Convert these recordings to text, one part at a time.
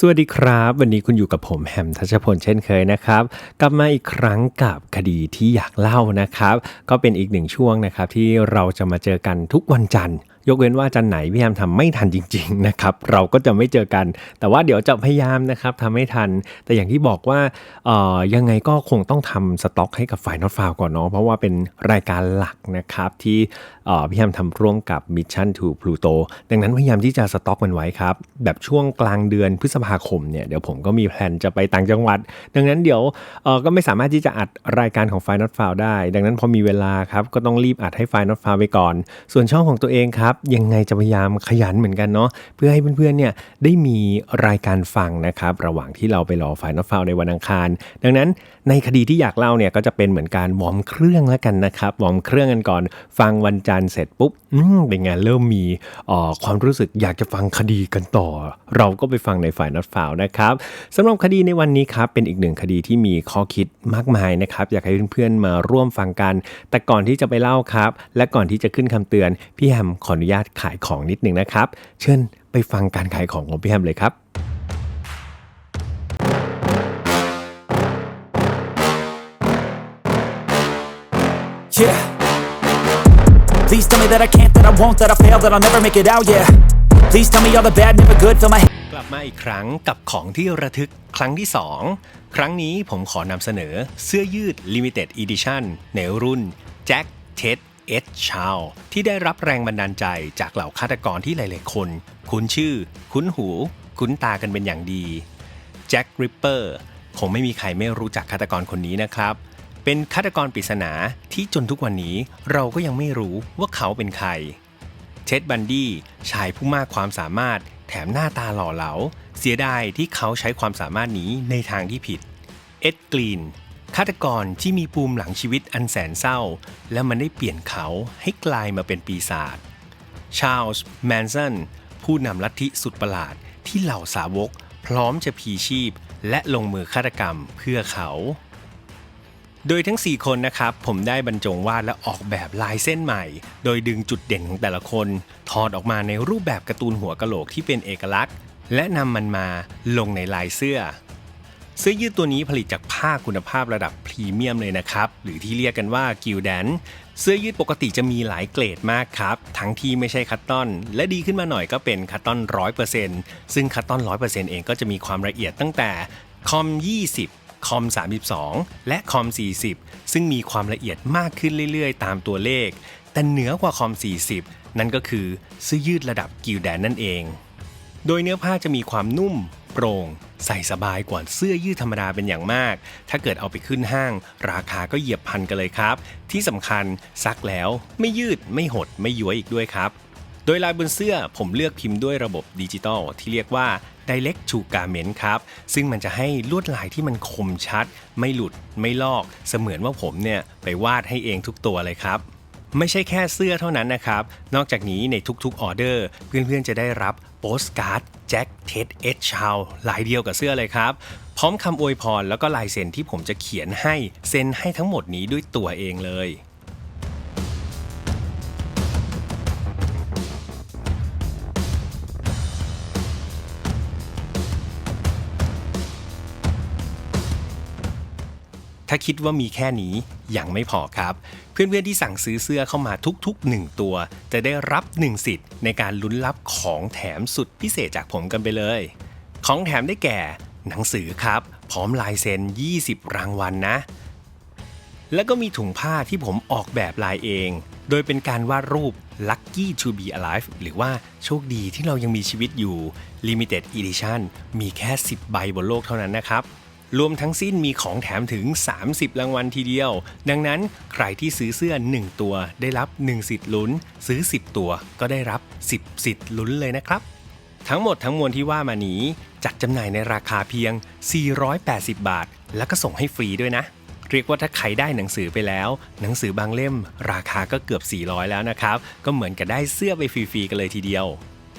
สวัสดีครับ วันนี้คุณอยู่กับผมแฮมทัชพลเช่นเคยนะครับ กลับมาอีกครั้งกับคดีที่อยากเล่านะครับ ก็เป็นอีกหนึ่งช่วงนะครับที่เราจะมาเจอกันทุกวันจันทร์ยกเว้นว่าจันไหนพี่แฮมทำไม่ทันจริง ๆนะครับ เราก็จะไม่เจอกัน แต่ว่าเดี๋ยวจะพยายามนะครับทำให้ทัน แต่อย่างที่บอกว่าเอ่อยังไงก็คงต้องทำสต็อกให้กับฝ่ายนอตฟาวก่อนเนาะเพราะว่าเป็นรายการหลักนะครับที่ เอ่พี่แฮมทำร่วมกับ Mission to Pluto ดังนั้นพยายามที่จะสต็อกมันไว้ครับ แบบช่วงกลางเดือนพฤษภาคมเนี่ยเดี๋ยวผมก็มีแผนจะไปต่างจังหวัด ดังนั้นเดี๋ยวเออก็ไม่สามารถที่จะอัดรายการของ f i n a l f i l e ได้ ดังนั้นพอมีเวลาครับก็ต้องรีบอัดให้ f i n a l f i l e ไปก่อน ส่วนช่องของตัวเองครับยังไงจะพยายามขยันเหมือนกันเนาะเพื่อให้เพื่อนๆเนี่ยได้มีรายการฟังนะครับระหว่างที่เราไปรอ f i n a l f i l e ในวันอังคาร ดังนั้นในคดีที่อยากเล่าเนี่ยก็จะเป็นเหมือนการวอร์มเครื่องแล้วกันนะครับวอร์มเครื่องกันก่อน ฟังวันจันทร์เสร็จปุ๊บอืมเป็นไงเริ่มมีความรู้สึกอยากจะฟังคดีกันต่อ เราก็ไปฟังในฝ่ายนัดฝ่าวนะครับสำหรับคดีในวันนี้ครับเป็นอีกหนึ่งคดีที่มีข้อคิดมากมายนะครับ อยากให้เพื่อนๆมาร่วมฟังกัน แต่ก่อนที่จะไปเล่าครับ และก่อนที่จะขึ้นคำเตือนพี่แฮมขออนุญาตขายของนิดนึงนะครับ เชิญไปฟังการขายของของพี่แฮมเลยครับ Yeah. Please tell me that I can't, that I won't, that I fail, that I'll never make it out, yeah. Please tell me all the bad, never good, fill my head. กลับมาอีกครั้งกับของที่ระทึกครั้งที่ 2 ครั้งนี้ผมขอนำเสนอเสื้อยืด Limited Edition ในรุ่น Jack Ted Ed c h a o ที่ได้รับแรงบันดาลใจจากเหล่าฆาตกรที่หลาย ๆ คน คุ้นชื่อ คุ้นหู คุ้นตากันเป็นอย่างดีแจ็คริปเปอร์คงไม่มีใครไม่รู้จักฆาตกรคนนี้นะครับ เป็นฆาตกรปริศนาที่จนทุกวันนี้เราก็ยังไม่รู้ว่าเขาเป็นใคร เท็ดบันดี้ชายผู้มากความสามารถแถมหน้าตาหล่อเหลา เสียดายที่เขาใช้ความสามารถนี้ในทางที่ผิด เอ็ดกรีนฆาตกรที่มีปูมหลังชีวิตอันแสนเศร้า และมันได้เปลี่ยนเขาให้กลายมาเป็นปีศาจ ชาลส์แมนสันผู้นำลัทธิสุดประหลาดที่เหล่าสาวก พร้อมจะพีชีพ และลงมือฆาตกรรมเพื่อเขา โดยทั้ง 4 คนนะครับ ผมได้บรรจงวาดและออกแบบลายเส้นใหม่ โดยดึงจุดเด่นของแต่ละคน ถอดออกมาในรูปแบบการ์ตูนหัวกะโหลกที่เป็นเอกลักษณ์ และนำมันมาลงในลายเสื้อ เสื้อยืดตัวนี้ผลิตจากผ้าคุณภาพระดับพรีเมียมเลยนะครับ หรือที่เรียกกันว่ากิลแดนเสื้อยืดปกติจะมีหลายเกรดมากครับ ทั้งที่ไม่ใช่คัตตอน และดีขึ้นมาหน่อยก็เป็นคัตตอน 100%ซึ่งคัตตอน 100%เองก็จะมีความละเอียดตั้งแต่คอม 20 คอม 32 และคอม 40 ซึ่งมีความละเอียดมากขึ้นเรื่อยๆ ตามตัวเลข แต่เหนือกว่าคอม 40 นั่นก็คือเสื้อยืดระดับกิลแดนนั่นเอง โดยเนื้อผ้าจะมีความนุ่มโปร่ง ใส่สบายกว่าเสื้อยืดธรรมดาเป็นอย่างมาก ถ้าเกิดเอาไปขึ้นห้าง ราคาก็เหยียบพันกันเลยครับ ที่สำคัญซักแล้วไม่ยืดไม่หดไม่ย้วยอีกด้วยครับ โดยลายบนเสื้อผมเลือกพิมพ์ด้วยระบบดิจิตอลที่เรียกว่า Direct to Garment ครับ ซึ่งมันจะให้ลวดลายที่มันคมชัด ไม่หลุดไม่ลอก เสมือนว่าผมเนี่ยไปวาดให้เองทุกตัวเลยครับไม่ใช่แค่เสื้อเท่านั้นนะครับ นอกจากนี้ในทุกๆออเดอร์ เพื่อนๆจะได้รับโปสการ์ดแจ็คเท็ดเอชชาวลายเดียวกับเสื้อเลยครับ พร้อมคำอวยพรแล้วก็ลายเซ็นที่ผมจะเขียนให้เซ็นให้ทั้งหมดนี้ด้วยตัวเองเลย ถ้าคิดว่ามีแค่นี้ยังไม่พอครับ เพื่อนๆที่สั่งซื้อเสื้อเข้ามาทุกๆ 1 ตัว จะได้รับ 1 สิทธิ์ ในการลุ้นรับของแถมสุดพิเศษจากผมกันไปเลย ของแถมได้แก่ หนังสือครับ พร้อมลายเซ็น 20 รางวัลนนะ แล้วก็มีถุงผ้าที่ผมออกแบบลายเอง โดยเป็นการวาดรูป Lucky to be alive หรือว่าโชคดีที่เรายังมีชีวิตอยู่ Limited Edition มีแค่ 10 ใบบนโลกเท่านั้นนะครับ รวมทั้งสิ้นมีของแถมถึง 30 รางวัลทีเดียว ดังนั้นใครที่ซื้อเสื้อ 1 ตัว ได้รับ 1 สิทธิ์ลุ้น ซื้อ 10 ตัว ก็ได้รับ 10 สิทธิ์ลุ้นเลยนะครับ ทั้งหมดทั้งมวลที่ว่ามานี้ จัดจำหน่ายในราคาเพียง 480 บาท แล้วก็ส่งให้ฟรีด้วยนะ เรียกว่าถ้าใครได้หนังสือไปแล้ว หนังสือบางเล่ม ราคาก็เกือบ 400 แล้วนะครับ ก็เหมือนกับได้เสื้อไปฟรีๆกันเลยทีเดียว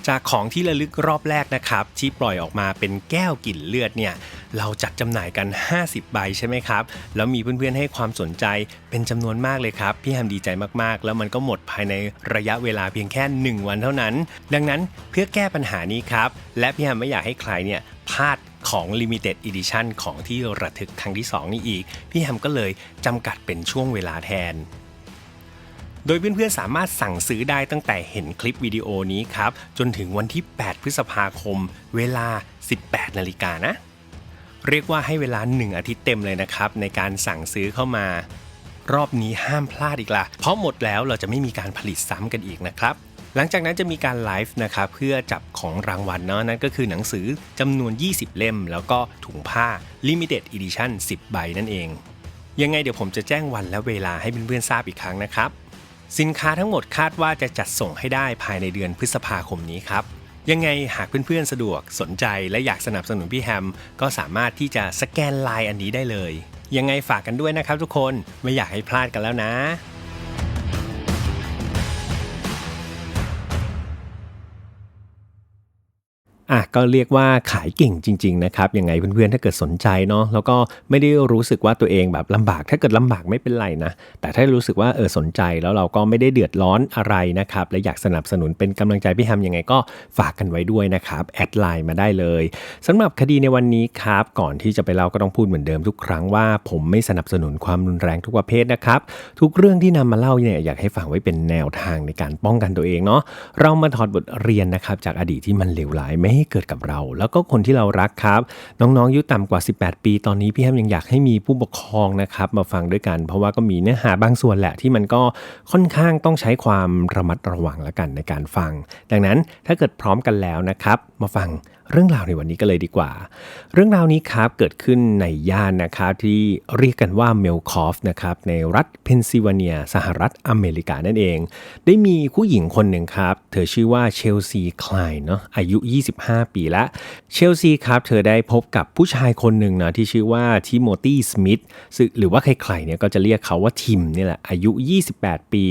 จากของที่ระลึกรอบแรกนะครับ ที่ปล่อยออกมาเป็นแก้วกลิ่นเลือดเนี่ยเราจัดจำหน่ายกัน 50 ใบใช่ไหมครับ แล้วมีเพื่อนๆให้ความสนใจเป็นจำนวนมากเลยครับ พี่แฮมดีใจมากๆ แล้วมันก็หมดภายในระยะเวลาเพียงแค่ 1 วันเท่านั้น ดังนั้นเพื่อแก้ปัญหานี้ครับ และพี่แฮมไม่อยากให้ใครเนี่ยพลาดของ Limited Edition ของที่ระทึกครั้งที่ 2 นี้อีก พี่แฮมก็เลยจำกัดเป็นช่วงเวลาแทน โดยเพื่อนๆสามารถสั่งซื้อได้ตั้งแต่เห็นคลิปวิดีโอนี้ครับ จนถึงวันที่ 8 พฤษภาคม เวลา 18 นาฬิกานะ เรียกว่าให้เวลา 1 อาทิตย์เต็มเลยนะครับ ในการสั่งซื้อเข้ามา รอบนี้ห้ามพลาดอีกละเพราะหมดแล้วเราจะไม่มีการผลิตซ้ำกันอีกนะครับหลังจากนั้นจะมีการไลฟ์นะครับเพื่อจับของรางวัลเนาะนั่นก็คือหนังสือจำนวน 20 เล่ม แล้วก็ถุงผ้า Limited Edition 10 ใบนั่นเอง ยังไงเดี๋ยวผมจะแจ้งวันและเวลาให้เพื่อนๆทราบอีกครั้งนะครับ สินค้าทั้งหมดคาดว่าจะจัดส่งให้ได้ภายในเดือนพฤษภาคมนี้ครับ ยังไงหากเพื่อนๆสะดวกสนใจและอยากสนับสนุนพี่แฮม ก็สามารถที่จะสแกนไลน์อันนี้ได้เลย ยังไงฝากกันด้วยนะครับทุกคนไม่อยากให้พลาดกันแล้วนะ อะก็เรียกว่าขายเก่งจริง ๆ นะครับ ยังไงเพื่อนๆ ถ้าเกิดสนใจเนาะแล้วก็ไม่ได้รู้สึกว่าตัวเองแบบลำบาก ถ้าเกิดลำบากไม่เป็นไรนะ แต่ถ้ารู้สึกว่าเออสนใจแล้วเราก็ไม่ได้เดือดร้อนอะไรนะครับ และอยากสนับสนุนเป็นกำลังใจพี่แฮมยังไงก็ฝากกันไว้ด้วยนะครับ แอดไลน์มาได้เลยสำหรับคดีในวันนี้ครับ ก่อนที่จะไปเล่าก็ต้องพูดเหมือนเดิมทุกครั้งว่า ผมไม่สนับสนุนความรุนแรงทุกประเภทนะครับทุกเรื่องที่นำมาเล่าเนี่ยอยากให้ฟังไว้เป็นแนวทางในการป้องกันตัวเองเนาะเรามาถอดบทเรียนนะครับจากอดีตที่มันเลวร้ายไม่ให้เกิดกับเรา แล้วก็คนที่เรารักครับ น้องๆอายุต่ำกว่า 18 ปี ตอนนี้พี่แฮมยังอยากให้มีผู้ปกครองนะครับมาฟังด้วยกัน เพราะว่าก็มีเนื้อหาบางส่วนแหละที่มันก็ค่อนข้างต้องใช้ความระมัดระวังละกันในการฟัง ดังนั้นถ้าเกิดพร้อมกันแล้วนะครับ มาฟัง เรื่องราวในวันนี้ก็เลยดีกว่า เรื่องราวนี้ครับเกิดขึ้นในย่านนะครับที่เรียกกันว่าเมลคอฟนะครับในรัฐเพนซิลเวเนีย สหรัฐอเมริกานั่นเอง ได้มีผู้หญิงคนหนึ่งครับ เธอชื่อว่าเชลซีคลายเนาะอายุ 25 ปีละเชลซีครับเธอได้พบกับผู้ชายคนหนึ่งนะที่ชื่อว่าทิโมธีสมิธซึ่งหรือว่าใครๆเนี่ยก็จะเรียกเขาว่าทิมนี่แหละอายุ 28 ปี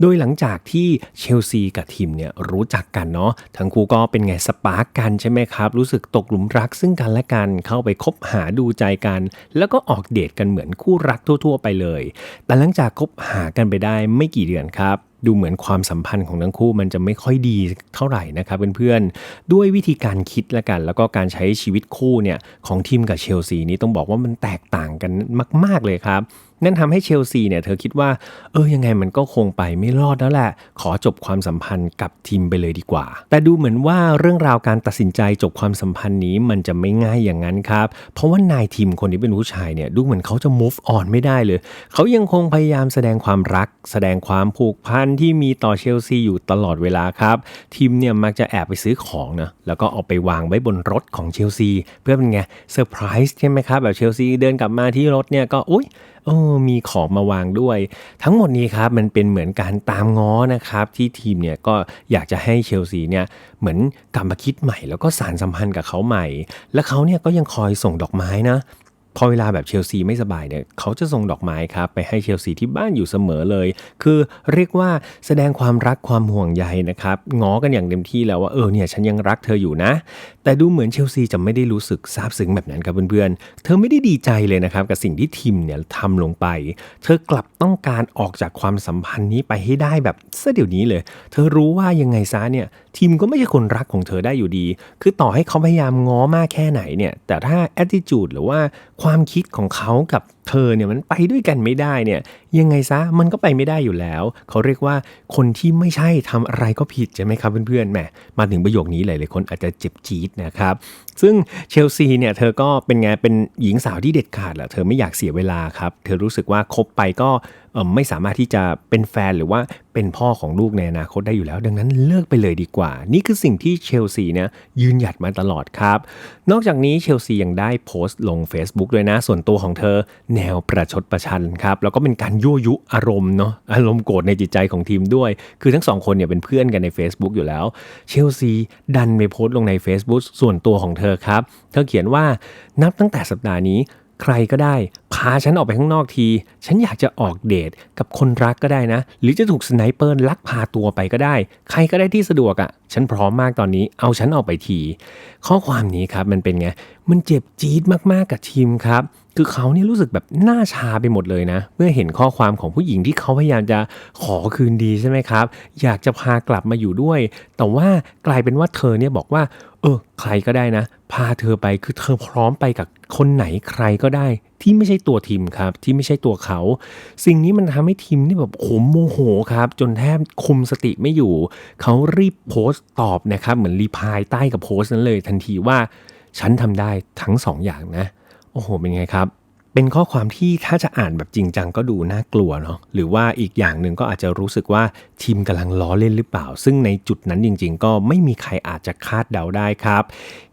โดยหลังจากที่เชลซีกับทิมเนี่ยรู้จักกันเนาะทั้งคู่ก็เป็นไงสปาร์กกันใช่ไหมครับครู้สึกตกหลุมรักซึ่งกันและกันเข้าไปคบหาดูใจกัน แล้วก็ออกเดทกันเหมือนคู่รักทั่ว ๆ ไปเลย แต่หลังจากคบหากันไปได้ไม่กี่เดือนครับ ดูเหมือนความสัมพันธ์ของทั้งคู่มันจะไม่ค่อยดีเท่าไหร่นะครับเพื่อนๆ ด้วยวิธีการคิดและกัน แล้วก็การใช้ชีวิตคู่เนี่ยของทีมกับเชลซีนี้ต้องบอกว่ามันแตกต่างกันมาก ๆเลยครับ นั่นทำให้เชลซีเนี่ยเธอคิดว่าเออยังไงมันก็คงไปไม่รอดแล้วแหละ ขอจบความสัมพันธ์กับทีมไปเลยดีกว่า แต่ดูเหมือนว่าเรื่องราวการตัดสินใจจบความสัมพันธ์นี้มันจะไม่ง่ายอย่างนั้นครับ เพราะว่านายทีมคนที่เป็นผู้ชายเนี่ยดูเหมือนเขาจะ move on ไม่ได้เลย เขายังคงพยายามแสดงความรัก แสดงความผูกพันที่มีต่อเชลซีอยู่ตลอดเวลาครับ ทีมเนี่ยมักจะแอบไปซื้อของนะแล้วก็เอาไปวางไว้บนรถของเชลซี เพื่อเป็นไงเซอร์ไพรส์ใช่ไหมครับแบบเชลซีเดินกลับมาที่รถเนี่ยก็อุ๊ยโอ้มีของมาวางด้วย ทั้งหมดนี้ครับมันเป็นเหมือนการตามง้อนะครับ ที่ทีมเนี่ยก็อยากจะให้เชลซีเนี่ยเหมือนกลับมาคิดใหม่ แล้วก็สารสัมพันธ์กับเขาใหม่ และเขาเนี่ยก็ยังคอยส่งดอกไม้นะ พอเวลาแบบเชลซีไม่สบายเนี่ยเขาจะส่งดอกไม้ครับไปให้เชลซีที่บ้านอยู่เสมอเลย คือเรียกว่าแสดงความรักความห่วงใยนะครับง้อกันอย่างเต็มที่แล้วว่าเออเนี่ยฉันยังรักเธออยู่นะ แต่ดูเหมือนเชลซีจะไม่ได้รู้สึกซาบซึ้งแบบนั้นครับเพื่อนๆ เธอไม่ได้ดีใจเลยนะครับกับสิ่งที่ทีมเนี่ยทำลงไป เธอกลับต้องการออกจากความสัมพันธ์นี้ไปให้ได้แบบซะเดี๋ยวนี้เลย เธอรู้ว่ายังไงซะเนี่ยทีมก็ไม่ใช่คนรักของเธอได้อยู่ดี คือต่อให้เขาพยายามง้อมากแค่ไหนเนี่ย แต่ถ้าแอดดิจูดหรือว่าความคิดของเขากับ เธอเนี่ยมันไปด้วยกันไม่ได้เนี่ยยังไงซะมันก็ไปไม่ได้อยู่แล้ว เขาเรียกว่าคนที่ไม่ใช่ทำอะไรก็ผิดใช่ไหมครับเพื่อนๆแหมมาถึงประโยคนี้หลายๆคนอาจจะเจ็บจี๊ดนะครับ ซึ่งเชลซีเนี่ยเธอก็เป็นไงเป็นหญิงสาวที่เด็ดขาดแหละเธอไม่อยากเสียเวลาครับ เธอรู้สึกว่าคบไปก็ไม่สามารถที่จะเป็นแฟนหรือว่าเป็นพ่อของลูกในอนาคตได้อยู่แล้ว ดังนั้นเลิกไปเลยดีกว่า นี่คือสิ่งที่เชลซีเนี่ยยืนหยัดมาตลอดครับ นอกจากนี้เชลซียังได้โพสต์ลง Facebook ด้วยนะ ส่วนตัวของเธอแนวประชดประชันครับ แล้วก็เป็นการยั่วยุอารมณ์เนาะอารมณ์โกรธในจิตใจของทีมด้วย คือทั้งสองคนเนี่ยเป็นเพื่อนกันใน Facebook อยู่แล้วเชลซีดันไปโพสต์ลงใน Facebook ส่วนตัวของเธอครับ เธอเขียนว่านับตั้งแต่สัปดาห์นี้ใครก็ได้ พาฉันออกไปข้างนอกที ฉันอยากจะออกเดทกับคนรักก็ได้นะ หรือจะถูกสไนเปอร์ลักพาตัวไปก็ได้ ใครก็ได้ที่สะดวกอะ่ะ ฉันพร้อมมากตอนนี้ เอาฉันออกไปที ข้อความนี้ครับมันเป็นไง มันเจ็บจี๊ดมากๆกับทีมครับ คือเขาเนี่ยรู้สึกแบบหน้าชาไปหมดเลยนะ เมื่อเห็นข้อความของผู้หญิงที่เขาพยายามจะขอคืนดีใช่ไหมครับ อยากจะพากลับมาอยู่ด้วย แต่ว่ากลายเป็นว่าเธอเนี่ยบอกว่า เออ ใครก็ได้นะ พาเธอไปคือเธอพร้อมไปกับคนไหนใครก็ได้ ที่ไม่ใช่ตัวทีมครับ ที่ไม่ใช่ตัวเขา สิ่งนี้มันทำให้ทีมนี่แบบโหโมโหครับ จนแทบคุมสติไม่อยู่ เขารีบโพสต์ตอบนะครับ เหมือนรีพลายใต้กับโพสต์นั้นเลย ทันทีว่าฉันทำได้ทั้งสองอย่างนะ โอ้โหเป็นไงครับ เป็นข้อความที่ถ้าจะอ่านแบบจริงจังก็ดูน่ากลัวเนาะหรือว่าอีกอย่างหนึ่งก็อาจจะรู้สึกว่าทีมกำลังล้อเล่นหรือเปล่า ซึ่งในจุดนั้นจริง ๆ ก็ไม่มีใครอาจจะคาดเดาได้ครับ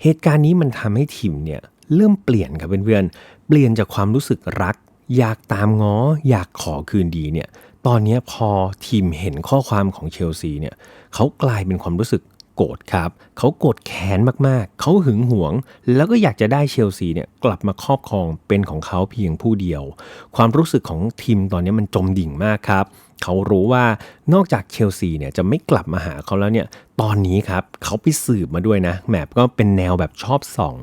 เหตุการณ์นี้มันทำให้ทีมเนี่ยเริ่มเปลี่ยนครับเพื่อนๆเปลี่ยนจากความรู้สึกรัก อยากตามง้อ อยากขอคืนดีเนี่ยตอนนี้พอทีมเห็นข้อความของเชลซีเนี่ยเขากลายเป็นความรู้สึก โกรธครับ เขาโกรธแค้นมากๆ เขาหึงหวง แล้วก็อยากจะได้เชลซีเนี่ยกลับมาครอบครองเป็นของเขาเพียงผู้เดียว ความรู้สึกของทีมตอนนี้มันจมดิ่งมากครับ เขารู้ว่านอกจากเชลซีเนี่ยจะไม่กลับมาหาเขาแล้วเนี่ยตอนนี้ครับเขาไปสืบมาด้วยนะแมปก็เป็นแนวแบบชอบส่อง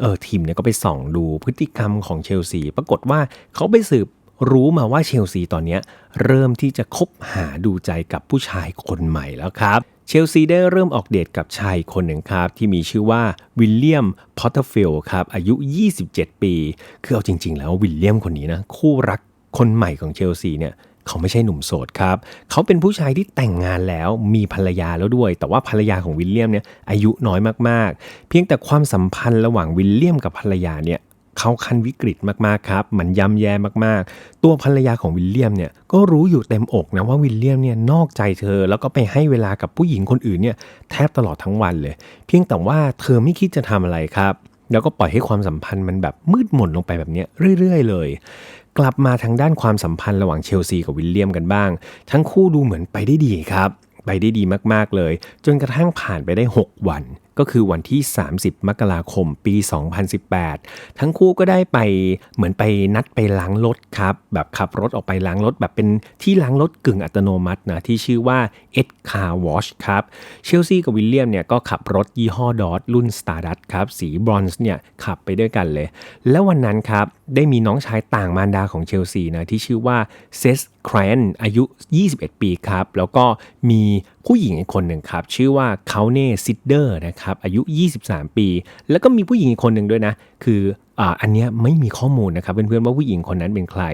เออทีมเนี่ยก็ไปส่องดูพฤติกรรมของเชลซีปรากฏว่าเขาไปสืบ รู้มาว่าเชลซีตอนนี้เริ่มที่จะคบหาดูใจกับผู้ชายคนใหม่แล้วครับ เชลซีได้เริ่มออกเดทกับชายคนหนึ่งครับ ที่มีชื่อว่าวิลเลียมพอตเตอร์ฟิลครับอายุ 27 ปี คือเอาจริง ๆ แล้ววิลเลียมคนนี้นะคู่รักคนใหม่ของเชลซีเนี่ยเขาไม่ใช่หนุ่มโสดครับ เขาเป็นผู้ชายที่แต่งงานแล้วมีภรรยาแล้วด้วย แต่ว่าภรรยาของวิลเลียมเนี่ยอายุน้อยมากๆ เพียงแต่ความสัมพันธ์ระหว่างวิลเลียมกับภรรยาเนี่ย เขาคันวิกฤตมากๆครับ มันย่ำแย่มากๆ ตัวภรรยาของวิลเลียมเนี่ยก็รู้อยู่เต็มอกนะว่าวิลเลียมเนี่ยนอกใจเธอแล้วก็ไปให้เวลากับผู้หญิงคนอื่นเนี่ยแทบตลอดทั้งวันเลย เพียงแต่ว่าเธอไม่คิดจะทำอะไรครับ แล้วก็ปล่อยให้ความสัมพันธ์มันแบบมืดมนลงไปแบบนี้เรื่อย ๆ เลยกลับมาทางด้านความสัมพันธ์ระหว่างเชลซีกับวิลเลียมกันบ้าง ทั้งคู่ดูเหมือนไปได้ดีครับ ไปได้ดีมากๆเลย จนกระทั่งผ่านไปได้ 6 วัน ก็คือวันที่ 30 มกราคมปี 2018 ทั้งคู่ก็ได้ไปเหมือนไปนัดไปล้างรถครับ แบบขับรถออกไปล้างรถแบบเป็นที่ล้างรถกึ่งอัตโนมัตินะที่ชื่อว่า Ed Car Wash ครับ เชลซีกับวิลเลียมเนี่ยก็ขับรถยี่ห้อดอทรุ่น Stardust ครับ สีบรอนซ์เนี่ยขับไปด้วยกันเลย แล้ววันนั้นครับ ได้มีน้องชายต่างมารดาของเชลซีนะที่ชื่อว่าเซสครนอายุ 21 ปีครับ แล้วก็มีผู้หญิงอีกคนหนึ่งครับ ชื่อว่าเคาเน่ซิดเดอร์นะครับอายุ 23 ปี แล้วก็มีผู้หญิงอีกคนหนึ่งด้วยนะ คืออ่าอันเนี้ยไม่มีข้อมูลนะครับเพื่อนๆว่าผู้หญิงคนนั้นเป็นใคร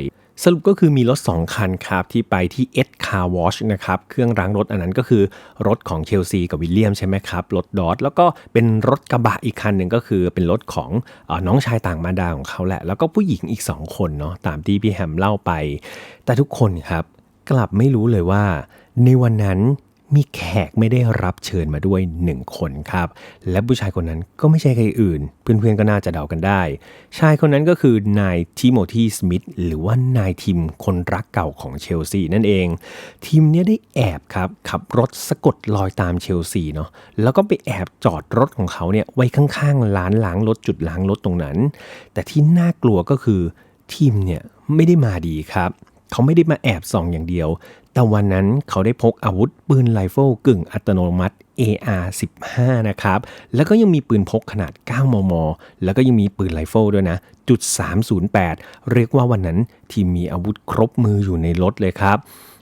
สรุปก็คือมีรถ 2 คันครับที่ไปที่เอ Car Wash นะครับเครื่องล้างรถอันนั้นก็คือรถของเชลซีกับวิลเลียมใช่ไหมครับ รถดอทแล้วก็เป็นรถกระบะอีกคันหนึ่งก็คือเป็นรถของอน้องชายต่างมารดาของเขาแหละ แล้วก็ผู้หญิงอีก 2 คนเนาะตามที่พี่แฮมเล่าไป แต่ทุกคนครับกลับไม่รู้เลยว่า ในวันนั้น มีแขกไม่ได้รับเชิญมาด้วยหนึ่งคนครับ และผู้ชายคนนั้นก็ไม่ใช่ใครอื่น เพื่อนๆก็น่าจะเดากันได้ ชายคนนั้นก็คือนายทิโมธีสมิธหรือว่านายทีมคนรักเก่าของเชลซีนั่นเองทีมเนี้ยได้แอบครับขับรถสะกดรอยตามเชลซีเนาะแล้วก็ไปแอบจอดรถของเขาเนี่ยไว้ข้างๆร้านล้างรถจุดล้างรถตรงนั้น แต่ที่น่ากลัวก็คือทีมเนี่ยไม่ได้มาดีครับ เขาไม่ได้มาแอบส่องอย่างเดียว แต่วันนั้นเขาได้พกอาวุธปืนไรเฟิลกึ่งอัตโนมัติ AR-15 นะครับ แล้วก็ยังมีปืนพกขนาด 9 มม แล้วก็ยังมีปืนไรเฟิลด้วยนะ จุด 308 เรียกว่าวันนั้นทีมมีอาวุธครบมืออยู่ในรถเลยครับ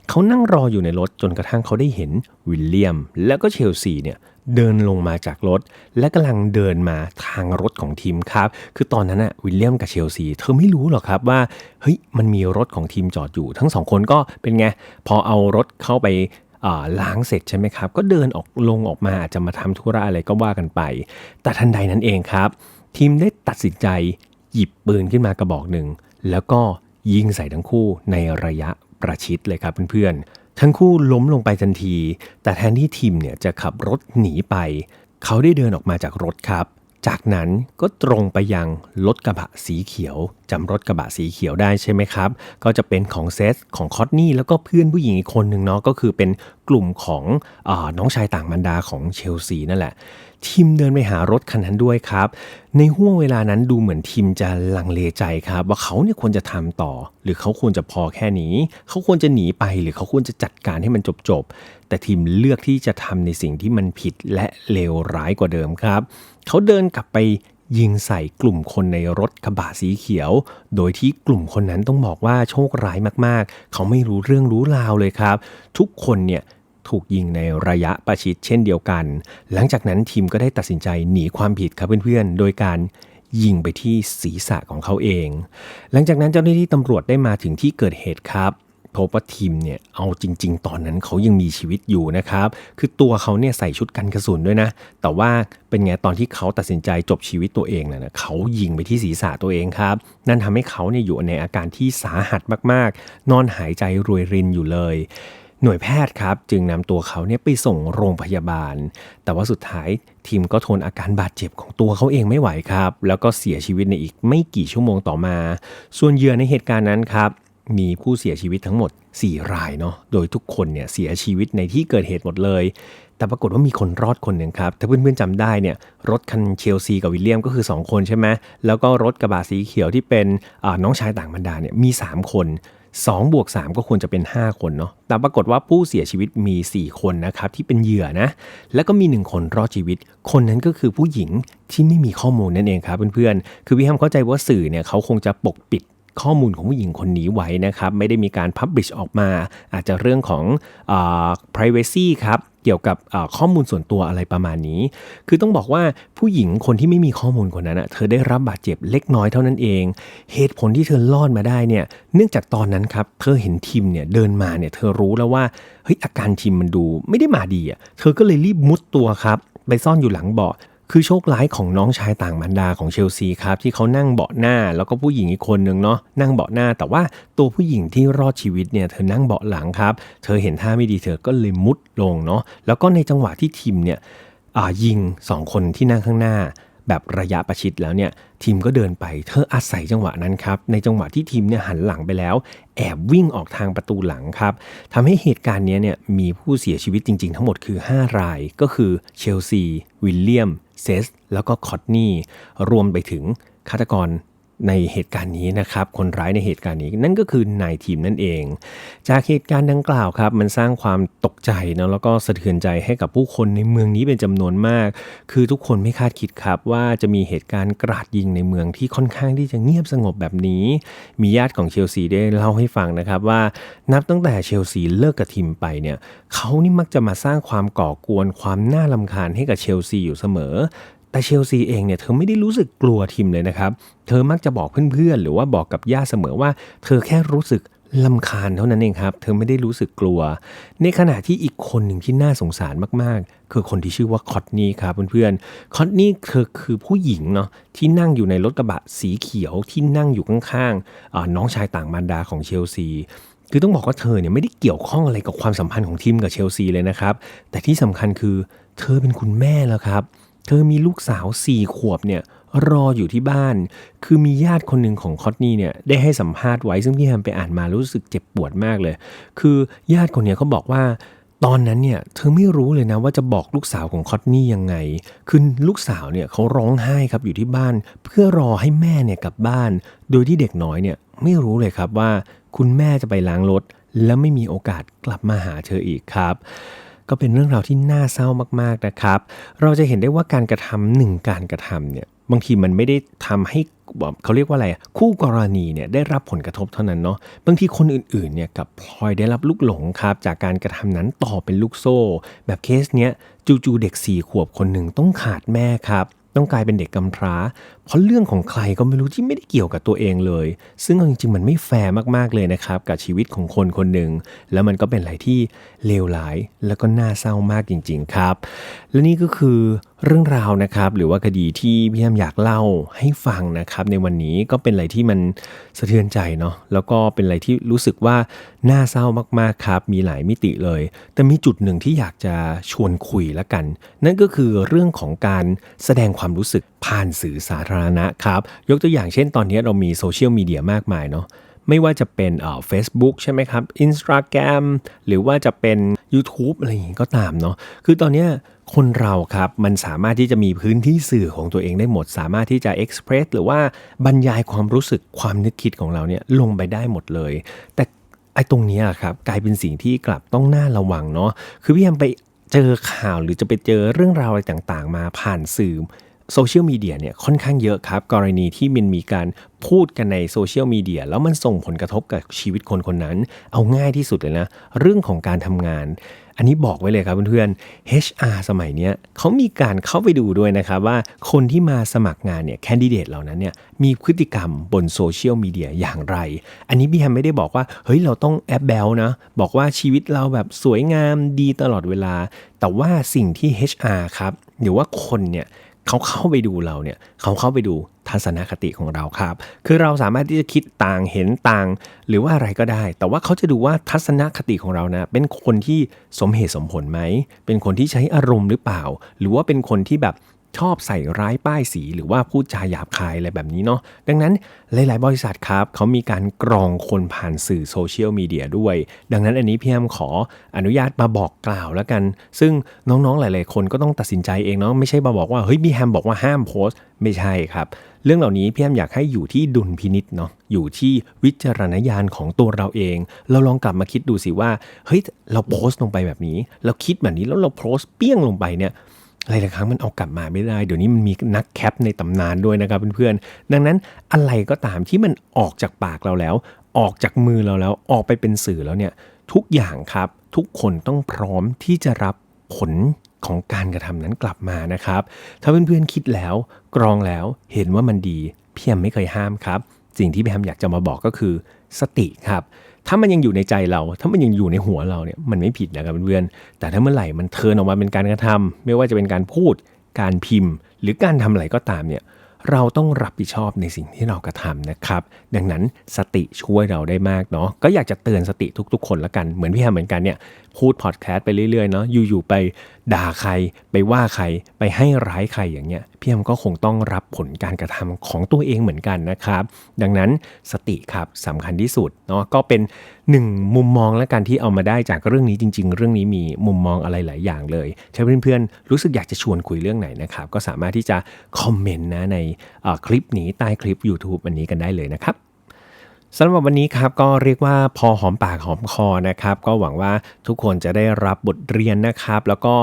เขานั่งรออยู่ในรถจนกระทั่งเขาได้เห็นวิลเลียม แล้วก็เชลซีเนี่ย เดินลงมาจากรถ และกำลังเดินมาทางรถของทีมครับ คือตอนนั้นอะวิลเลียมกับเชลซี เธอไม่รู้หรอกครับว่าเฮ้ยมันมีรถของทีมจอดอยู่ ทั้งสองคนก็เป็นไง พอเอารถเข้าไปล้างเสร็จใช่ไหมครับ ก็เดินออกลงออกมาอาจจะมาทำธุระอะไรก็ว่ากันไป แต่ทันใดนั้นเองครับ ทีมได้ตัดสินใจหยิบปืนขึ้นมากระบอกหนึ่งแล้วก็ยิงใส่ทั้งคู่ในระยะประชิดเลยครับเพื่อนๆ ทั้งคู่ล้มลงไปทันที แต่แทนที่ทีมเนี่ยจะขับรถหนีไป เขาได้เดินออกมาจากรถครับ จากนั้นก็ตรงไปยังรถกระบะสีเขียวจำรถกระบะสีเขียวได้ใช่ไหมครับ ก็จะเป็นของเซสของคอตนี่แล้วก็เพื่อนผู้หญิงอีกคนหนึ่งเนาะก็คือเป็นกลุ่มของอน้องชายต่างบรรดาของเชลซีนั่นแหละ ทีมเดินไปหารถคันนั้นด้วยครับ ในห่วงเวลานั้นดูเหมือนทีมจะลังเลใจครับ ว่าเขาเนี่ยควรจะทำต่อ หรือเขาควรจะพอแค่นี้ เขาควรจะหนีไปหรือเขาควรจะจัดการให้มันจบๆแต่ทีมเลือกที่จะทำในสิ่งที่มันผิดและเลวร้ายกว่าเดิมครับ เขาเดินกลับไปยิงใส่กลุ่มคนในรถกระบะสีเขียว โดยที่กลุ่มคนนั้นต้องบอกว่าโชคร้ายมากๆ เขาไม่รู้เรื่องรู้ราวเลยครับ ทุกคนเนี่ย ถูกยิงในระยะประชิดเช่นเดียวกัน หลังจากนั้นทีมก็ได้ตัดสินใจหนีความผิดครับเพื่อนๆ โดยการยิงไปที่ศีรษะของเขาเอง หลังจากนั้นเจ้าหน้าที่ตำรวจได้มาถึงที่เกิดเหตุครับพบว่าทีมเนี่ยเอาจริง ๆ ตอนนั้นเขายังมีชีวิตอยู่นะครับ คือตัวเขาเนี่ยใส่ชุดกันกระสุนด้วยนะ แต่ว่าเป็นไงตอนที่เขาตัดสินใจจบชีวิตตัวเองนะนะเขายิงไปที่ศีรษะตัวเองครับ นั่นทำให้เขาเนี่ยอยู่ในอาการที่สาหัสมากๆ นอนหายใจรวยรินอยู่เลย หน่วยแพทย์ครับจึงนำตัวเขาเนี่ยไปส่งโรงพยาบาล แต่ว่าสุดท้ายทีมก็ทนอาการบาดเจ็บของตัวเขาเองไม่ไหวครับ แล้วก็เสียชีวิตในอีกไม่กี่ชั่วโมงต่อมา ส่วนเหยื่อในเหตุการณ์นั้นครับมีผู้เสียชีวิตทั้งหมด 4 รายเนาะ โดยทุกคนเนี่ยเสียชีวิตในที่เกิดเหตุหมดเลย แต่ปรากฏว่ามีคนรอดคนหนึ่งครับ ถ้าเพื่อนๆจำได้เนี่ย รถคันเชลซีกับวิลเลียมก็คือ 2 คนใช่ไหม แล้วก็รถกระบะสีเขียวที่เป็นน้องชายต่างบรรดาเนี่ยมี 3 คน 2บวก3ก็ควรจะเป็น 5 คนเนาะ แต่ปรากฏว่าผู้เสียชีวิตมี 4 คนนะครับที่เป็นเหยื่อนะ แล้วก็มี 1 คนรอดชีวิต คนนั้นก็คือผู้หญิงที่ไม่มีข้อมูลนั่นเองครับเพื่อนๆ คือพี่ฮัมเข้าใจว่าสื่อเนี่ยเขาคงจะปกปิดข้อมูลของผู้หญิงคนนี้ไว้นะครับ ไม่ได้มีการพับบิชออกมา อาจจะเรื่องของอา privacy ครับ เกี่ยวกับข้อมูลส่วนตัวอะไรประมาณนี้ คือต้องบอกว่าผู้หญิงคนที่ไม่มีข้อมูลคนนั้นเธอได้รับบาดเจ็บเล็กน้อยเท่านั้นเอง เหตุผลที่เธอรอดมาได้เนี่ยเนื่องจากตอนนั้นครับเธอเห็นทีมเนี่ยเดินมาเนี่ยเธอรู้แล้วว่าเฮ้ยอาการทีมมันดูไม่ได้มาดีอะเธอก็เลยรีบมุดตัวครับไปซ่อนอยู่หลังเบาะ คือโชคร้ายของน้องชายต่างบรรดาของเชลซีครับที่เขานั่งเบาะหน้า แล้วก็ผู้หญิงอีกคนนึงเนาะนั่งเบาะหน้า แต่ว่าตัวผู้หญิงที่รอดชีวิตเนี่ยเธอนั่งเบาะหลังครับ เธอเห็นท่าไม่ดีเธอก็เลยมุดลงเนาะแล้วก็ในจังหวะที่ทีมเนี่ยอ่ายิงสองคนที่นั่งข้างหน้า แบบระยะประชิดแล้วเนี่ยทีมก็เดินไปเธออาศัยจังหวะนั้นครับในจังหวะที่ทีมเนี่ยหันหลังไปแล้ว แอบวิ่งออกทางประตูหลังครับทำให้เหตุการณ์นี้เนี่ยมีผู้เสียชีวิตจริง ๆ ทั้งหมดคือ 5 รายก็คือเชลซีวิลเลียมเซสแล้วก็คอตนีรวมไปถึงฆาตกร ในเหตุการณ์นี้นะครับ คนร้ายในเหตุการณ์นี้นั่นก็คือนายทีมนั่นเอง จากเหตุการณ์ดังกล่าวครับ มันสร้างความตกใจนะแล้วก็สะเทือนใจให้กับผู้คนในเมืองนี้เป็นจำนวนมาก คือทุกคนไม่คาดคิดครับ ว่าจะมีเหตุการณ์กราดยิงในเมืองที่ค่อนข้างที่จะเงียบสงบแบบนี้ มีญาติของเชลซีได้เล่าให้ฟังนะครับว่านับตั้งแต่เชลซีเลิกกับทีมไปเนี่ยเขานี่มักจะมาสร้างความก่อกวนความน่าลำคาญให้กับเชลซีอยู่เสมอ แต่เชลซีเองเนี่ยเธอไม่ได้รู้สึกกลัวทีมเลยนะครับ เธอมักจะบอกเพื่อนๆ หรือว่าบอกกับญาเสมอว่า เธอแค่รู้สึกลำคาญเท่านั้นเองครับ เธอไม่ได้รู้สึกกลัว ในขณะที่อีกคนหนึ่งที่น่าสงสารมากๆ คือคนที่ชื่อว่าคอตนี่ครับเพื่อนๆ คอตนี่เธอคือผู้หญิงเนาะที่นั่งอยู่ในรถกระบะสีเขียวที่นั่งอยู่ข้างๆน้องชายต่างมารดาของเชลซีคือต้องบอกว่าเธอเนี่ยไม่ได้เกี่ยวข้องอะไรกับความสัมพันธ์ของทีมกับเชลซีเลยนะครับ แต่ที่สำคัญคือเธอเป็นคุณแม่แล้วครับ เธอมีลูกสาว 4 ขวบเนี่ยรออยู่ที่บ้าน คือมีญาติคนหนึ่งของคอตนี่เนี่ยได้ให้สัมภาษณ์ไว้ซึ่งพี่แฮมไปอ่านมารู้สึกเจ็บปวดมากเลย คือญาติคนเนี้ยเขาบอกว่าตอนนั้นเนี่ยเธอไม่รู้เลยนะว่าจะบอกลูกสาวของคอตนี่ยังไง คือลูกสาวเนี่ยเขาร้องไห้ครับอยู่ที่บ้าน เพื่อรอให้แม่เนี่ยกลับบ้าน โดยที่เด็กน้อยเนี่ยไม่รู้เลยครับว่า คุณแม่จะไปล้างรถ แล้วไม่มีโอกาสกลับมาหาเธออีกครับ ก็เป็นเรื่องราวที่น่าเศร้ามากๆนะครับ เราจะเห็นได้ว่าการกระทำหนึ่งการกระทำเนี่ยบางทีมันไม่ได้ทำให้เขาเรียกว่าอะไรคู่กรณีเนี่ยได้รับผลกระทบเท่านั้นเนาะบางทีคนอื่นๆเนี่ยกับพลอยได้รับลูกหลงครับจากการกระทำนั้นต่อเป็นลูกโซ่ แบบเคสเนี้ยจู่ๆเด็กสี่ขวบคนหนึ่งต้องขาดแม่ครับ ต้องกลายเป็นเด็กกำพร้าเพราะเรื่องของใครก็ไม่รู้ที่ไม่ได้เกี่ยวกับตัวเองเลย ซึ่งจริงๆ มันไม่แฟร์มากๆเลยนะครับ กับชีวิตของคนคนหนึ่ง แล้วมันก็เป็นอะไรที่เลวร้ายแล้วก็น่าเศร้ามากจริง ๆ ครับ และนี่ก็คือเรื่องราวนะครับ หรือว่าคดีที่พี่แอมอยากเล่าให้ฟังนะครับ ในวันนี้ก็เป็นอะไรที่มันสะเทือนใจเนาะแล้วก็เป็นอะไรที่รู้สึกว่าน่าเศร้ามากๆครับ มีหลายมิติเลย แต่มีจุดหนึ่งที่อยากจะชวนคุยละกัน นั่นก็คือเรื่องของการแสดงความรู้สึกผ่านสื่อสาธารณะครับ ยกตัวอย่างเช่นตอนนี้เรามีโซเชียลมีเดียมากมายเนาะไม่ว่าจะเป็นเอ่อ Facebook ใช่ไหมครับ Instagram หรือว่าจะเป็น YouTube อะไรอย่างงี้ก็ตามเนาะคือตอนนี้คนเราครับมันสามารถที่จะมีพื้นที่สื่อของตัวเองได้หมด สามารถที่จะเอ็กซ์เพรสหรือว่าบรรยายความรู้สึกความนึกคิดของเราเนี่ยลงไปได้หมดเลย แต่ไอ้ตรงนี้ครับกลายเป็นสิ่งที่กลับต้องน่าระวังเนาะคือพี่แอมไปเจอข่าวหรือจะไปเจอเรื่องราวอะไรต่างๆ มาผ่านสื่อ โซเชียลมีเดียเนี่ยค่อนข้างเยอะครับ กรณีที่มันมีการพูดกันในโซเชียลมีเดียแล้วมันส่งผลกระทบกับชีวิตคนคนนั้น เอาง่ายที่สุดเลยนะ เรื่องของการทำงาน อันนี้บอกไว้เลยครับเพื่อนๆ HR สมัยเนี้ยเขามีการเข้าไปดูด้วยนะครับ ว่าคนที่มาสมัครงานเนี่ยแคนดิเดตเหล่านั้นเนี่ยมีพฤติกรรมบนโซเชียลมีเดียอย่างไร อันนี้พี่แฮมไม่ได้บอกว่าเฮ้ยเราต้องแอปแบลนะบอกว่าชีวิตเราแบบสวยงามดีตลอดเวลา แต่ว่าสิ่งที่ HR ครับหรือว่าคนเนี่ย เขาเข้าไปดูเราเนี่ยเขาเข้าไปดูทัศนคติของเราครับ คือเราสามารถที่จะคิดต่างเห็นต่าง หรือว่าอะไรก็ได้ แต่ว่าเขาจะดูว่าทัศนคติของเรานะ เป็นคนที่สมเหตุสมผลไหม เป็นคนที่ใช้อารมณ์หรือเปล่า หรือว่าเป็นคนที่แบบ ชอบใส่ร้ายป้ายสี หรือว่าพูดจาหยาบคายอะไรแบบนี้เนาะดังนั้นหลาย ๆ บริษัทครับเขามีการกรองคนผ่านสื่อโซเชียลมีเดียด้วย ดังนั้นอันนี้พี่แอมขออนุญาตมาบอกกล่าวแล้วกัน ซึ่งน้อง ๆ หลาย ๆ คนก็ต้องตัดสินใจเองเนาะไม่ใช่มาบอกว่าเฮ้ยพี่แฮมบอกว่าห้ามโพสต์ไม่ใช่ครับเรื่องเหล่านี้พี่แอมอยากให้อยู่ที่ดุลพินิษเนาะอยู่ที่วิจารณญาณของตัวเราเอง เราลองกลับมาคิดดูสิว่าเฮ้ยเราโพสต์ลงไปแบบนี้ เราคิดแบบนี้แล้วเราโพสต์เปี้ยงลงไปเนี่ย หลายๆครั้งมันเอากลับมาไม่ได้ เดี๋ยวนี้มันมีนักแคปในตำนานด้วยนะครับเพื่อนๆ ดังนั้นอะไรก็ตามที่มันออกจากปากเราแล้ว ออกจากมือเราแล้วออกไปเป็นสื่อแล้วเนี่ยทุกอย่างครับทุกคนต้องพร้อมที่จะรับผลของการกระทำนั้นกลับมานะครับ ถ้าเพื่อนๆคิดแล้ว กรองแล้วเห็นว่ามันดีพี่แอมไม่เคยห้ามครับ สิ่งที่พี่แอมอยากจะมาบอกก็คือ สติครับ ถ้ามันยังอยู่ในใจเรา ถ้ามันยังอยู่ในหัวเราเนี่ยมันไม่ผิดนะครับเพื่อนๆแต่ถ้าเมื่อไหร่มันเทิร์นออกมาเป็นการกระทำไม่ว่าจะเป็นการพูด การพิมพ์ หรือการทำอะไรก็ตามเนี่ยเราต้องรับผิดชอบในสิ่งที่เรากระทำนะครับ ดังนั้นสติช่วยเราได้มากเนาะก็อยากจะเตือนสติทุกๆ คนละกันเหมือนพี่แฮมเหมือนกันเนี่ย พูดพอดแคสต์ไปเรื่อยๆเนาะอยู่ๆไปด่าใคร ไปว่าใคร ไปให้ร้ายใครอย่างเงี้ยพี่แฮมก็คงต้องรับผลการกระทำของตัวเองเหมือนกันนะครับ ดังนั้นสติครับสำคัญที่สุดเนาะก็เป็นหนึ่งมุมมองและกันที่เอามาได้จากเรื่องนี้จริง ๆ เรื่องนี้มีมุมมองอะไรหลายอย่างเลยถ้าเพื่อนๆรู้สึกอยากจะชวนคุยเรื่องไหนนะครับก็สามารถที่จะคอมเมนต์นะในคลิปนี้ใต้คลิป YouTube อันนี้กันได้เลยนะครับ สำหรับวันนี้ครับก็เรียกว่าพอหอมปากหอมคอนะครับ ก็หวังว่าทุกคนจะได้รับบทเรียนนะครับ แล้วก็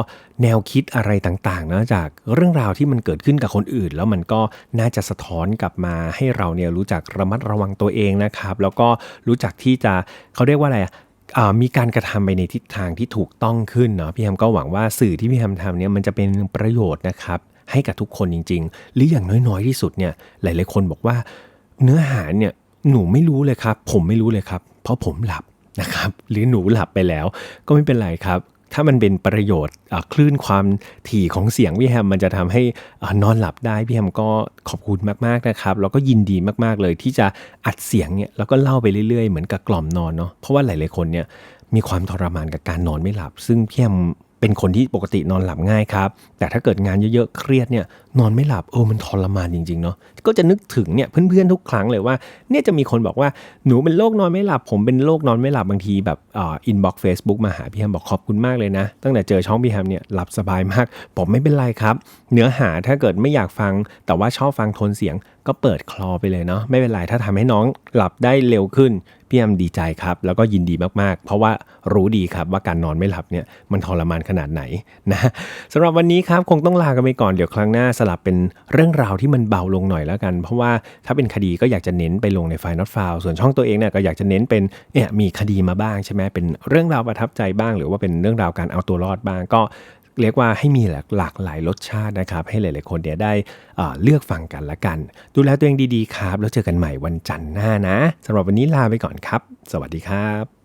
แนวคิดอะไรต่างๆนะจากเรื่องราวที่มันเกิดขึ้นกับคนอื่น แล้วมันก็น่าจะสะท้อนกลับมาให้เราเนี่ยรู้จักระมัดระวังตัวเองนะครับ แล้วก็รู้จักที่จะเขาเรียกว่าอะไรอ่ามีการกระทำไปในทิศทางที่ถูกต้องขึ้นเนาะพี่แฮมก็หวังว่าสื่อที่พี่แฮมทำเนี่ยมันจะเป็นประโยชน์นะครับ ให้กับทุกคนจริง ๆ หรืออย่างน้อยๆที่สุดเนี่ยหลายๆคนบอกว่าเนื้อหาเนี่ย หนูไม่รู้เลยครับ ผมไม่รู้เลยครับ เพราะผมหลับนะครับหรือหนูหลับไปแล้ว ก็ไม่เป็นไรครับ ถ้ามันเป็นประโยชน์คลื่นความถี่ของเสียงพี่แฮมมันจะทำให้นอนหลับได้พี่แฮมก็ขอบคุณมากๆนะครับแล้วก็ยินดีมากๆเลยที่จะอัดเสียงเนี่ยแล้วก็เล่าไปเรื่อยๆเหมือนกับกล่อมนอนเนาะเพราะว่าหลายๆคนเนี่ยมีความทรมานกับการนอนไม่หลับ ซึ่งพี่แฮมเป็นคนที่ปกตินอนหลับง่ายครับ แต่ถ้าเกิดงานเยอะๆ เครียดเนี่ยนอนไม่หลับเออมันทรมานจริงๆเนาะก็จะนึกถึงเนี่ยเพื่อนๆทุกครั้งเลยว่าเนี่ยจะมีคนบอกว่าหนูเป็นโรคนอนไม่หลับ ผมเป็นโรคนอนไม่หลับบางทีแบบอ่าอินบ็อกซ์เฟซบุ๊กมาหาพี่แฮมบอกขอบคุณมากเลยนะ ตั้งแต่เจอช่องพี่แฮมเนี่ยหลับสบายมากผมไม่เป็นไรครับ เนื้อหาถ้าเกิดไม่อยากฟัง แต่ว่าชอบฟังโทนเสียงก็เปิดคลอไปเลยเนาะไม่เป็นไรถ้าทำให้น้องหลับได้เร็วขึ้นพี่แอมดีใจครับ แล้วก็ยินดีมากๆ เพราะว่ารู้ดีครับว่าการนอนไม่หลับเนี่ยมันทรมานขนาดไหนนะสำหรับวันนี้ครับคงต้องลากันไปก่อนเดี๋ยวครั้งหน้าสลับเป็นเรื่องราวที่มันเบาลงหน่อยแล้วกัน เพราะว่าถ้าเป็นคดีก็อยากจะเน้นไปลงในไฟล์ not file ส่วนช่องตัวเองเนี่ยก็อยากจะเน้นเป็นเนี่ยมีคดีมาบ้างใช่ไหมเป็นเรื่องราวประทับใจบ้าง หรือว่าเป็นเรื่องราวการเอาตัวรอดบ้างก็เรียกว่าให้มีหลากหลากหลายรสชาตินะครับ ให้หลายๆคนเนี่ยได้เอ่อเลือกฟังกันละกัน ดูแลตัวเองดีๆครับ แล้วเจอกันใหม่วันจันทร์หน้านะสำหรับวันนี้ลาไปก่อนครับ สวัสดีครับ